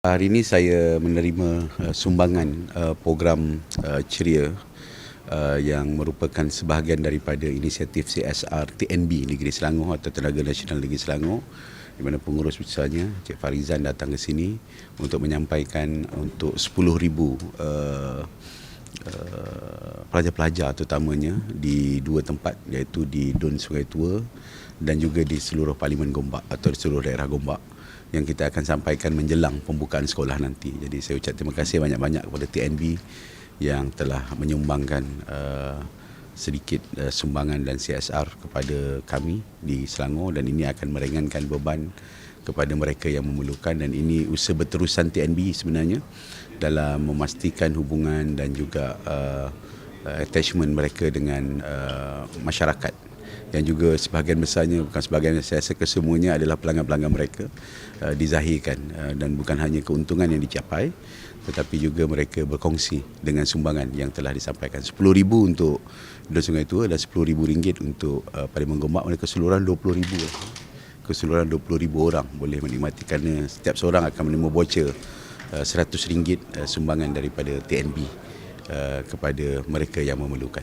Hari ini saya menerima uh, sumbangan uh, program uh, ceria uh, yang merupakan sebahagian daripada inisiatif CSR TNB Negeri Selangor atau Tenaga Nasional Negeri Selangor di mana pengurus besarnya Cik Farizan datang ke sini untuk menyampaikan untuk 10,000 uh, pelajar-pelajar terutamanya di dua tempat iaitu di Dun Sungai Tua dan juga di seluruh Parlimen Gombak atau di seluruh daerah Gombak yang kita akan sampaikan menjelang pembukaan sekolah nanti. Jadi saya ucap terima kasih banyak-banyak kepada TNB yang telah menyumbangkan uh, sedikit uh, sumbangan dan CSR kepada kami di Selangor dan ini akan meringankan beban kepada mereka yang memerlukan dan ini usaha berterusan TNB sebenarnya dalam memastikan hubungan dan juga uh, attachment mereka dengan uh, masyarakat. Yang juga sebahagian besarnya bukan sebahagian saya rasa kesemuanya adalah pelanggan-pelanggan mereka uh, dizahirkan uh, dan bukan hanya keuntungan yang dicapai tetapi juga mereka berkongsi dengan sumbangan yang telah disampaikan. 10,000 untuk Dua Sungai Tua dan RM10,000 untuk uh, Parlimen Gombak mereka keseluruhan RM20,000 keseluruhan RM20,000 orang boleh menikmati kerana setiap seorang akan menerima voucher uh, RM100 uh, sumbangan daripada TNB uh, kepada mereka yang memerlukan.